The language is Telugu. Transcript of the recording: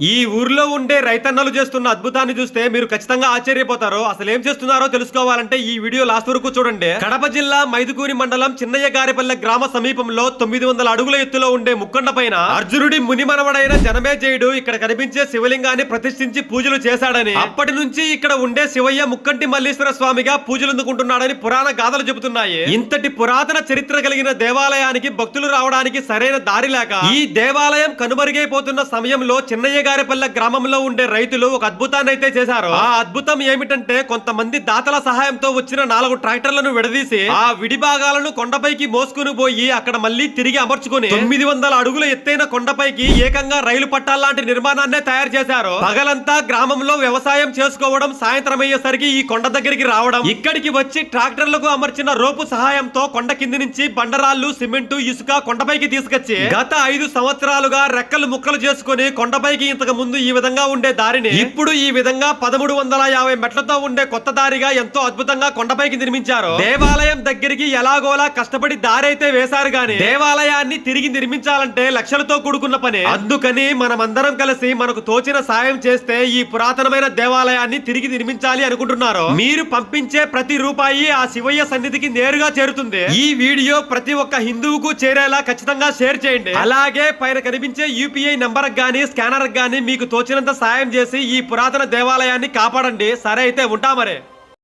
ఈ ఊర్లో ఉండే రైతన్నలు చేస్తున్న అద్భుతాన్ని చూస్తే మీరు ఖచ్చితంగా ఆశ్చర్యపోతారు. అసలు ఏం చేస్తున్నారో తెలుసుకోవాలంటే ఈ వీడియో లాస్ట్ వరకు చూడండి. కడప జిల్లా మైదుకూరి మండలం చిన్నయ్య గారిపల్లె గ్రామ సమీపంలో తొమ్మిది వందల అడుగుల ఎత్తులో ఉండే ముక్కండ పైన అర్జునుడి మునిమనవడైన జనమేజయుడు ఇక్కడ కనిపించే శివలింగాన్ని ప్రతిష్ఠించి పూజలు చేశాడని అప్పటి నుంచి ఇక్కడ ఉండే శివయ్య ముక్కంటి మల్లీశ్వర స్వామిగా పూజలు అందుకుంటున్నాడని పురాణ గాథలు చెబుతున్నాయి. ఇంతటి పురాతన చరిత్ర కలిగిన దేవాలయానికి భక్తులు రావడానికి సరైన దారి లేక ఈ దేవాలయం కనుమరుగైపోతున్న సమయంలో చిన్నయ్య గారిపల్లె గ్రామంలో ఉండే రైతులు ఒక అద్భుతాన్ని అయితే చేశారు. ఆ అద్భుతం ఏమిటంటే కొంతమంది దాతల సహాయంతో వచ్చిన నాలుగు ట్రాక్టర్లను విడదీసి ఆ విడి భాగాలను కొండపైకి మోసుకుని పోయి అక్కడ మళ్ళీ తిరిగి అమర్చుకుని తొమ్మిది వందల అడుగుల ఎత్తైన కొండపైకి ఏకంగా రైలు పట్టాలాంటి నిర్మాణాన్ని తయారు చేశారు. పగలంతా గ్రామంలో వ్యవసాయం చేసుకోవడం సాయంత్రం అయ్యేసరికి ఈ కొండ దగ్గరికి రావడం ఇక్కడికి వచ్చి ట్రాక్టర్లకు అమర్చిన రోపు సహాయంతో కొండ కింది నుంచి బండరాళ్ళు సిమెంటు ఇసుక కొండపైకి తీసుకొచ్చి గత ఐదు సంవత్సరాలుగా రెక్కలు ముక్కలు చేసుకుని కొండపైకి ఇంతకు ముందు ఈ విధంగా ఉండే దారిని ఇప్పుడు ఈ విధంగా పదమూడు వందల యాభై మెట్లతో ఉండే కొత్త దారిగా ఎంతో అద్భుతంగా కొండపైకి నిర్మించారు దేవాలయం దగ్గరికి ఎలాగోలా కష్టపడి దారి అయితే వేశారు గాని దేవాలయాన్ని తిరిగి నిర్మించాలంటే లక్షలతో కూడుకున్న పని. అందుకని మనమందరం కలిసి మనకు తోచిన సాయం చేస్తే ఈ పురాతనమైన దేవాలయాన్ని తిరిగి నిర్మించాలి అనుకుంటున్నారు మీరు పంపించే ప్రతి రూపాయి ఆ శివయ్య సన్నిధికి నేరుగా చేరుతుంది. ఈ వీడియో ప్రతి ఒక్క హిందువుకు చేరేలా ఖచ్చితంగా షేర్ చేయండి. అలాగే పైన కనిపించే యూపీఐ నంబర్ గానీ స్కానర్ గానీ మీకు తోచినంత సాయం చేసి ఈ పురాతన దేవాలయాన్ని కాపాడండి. సరే అయితే ఉంటా మరి.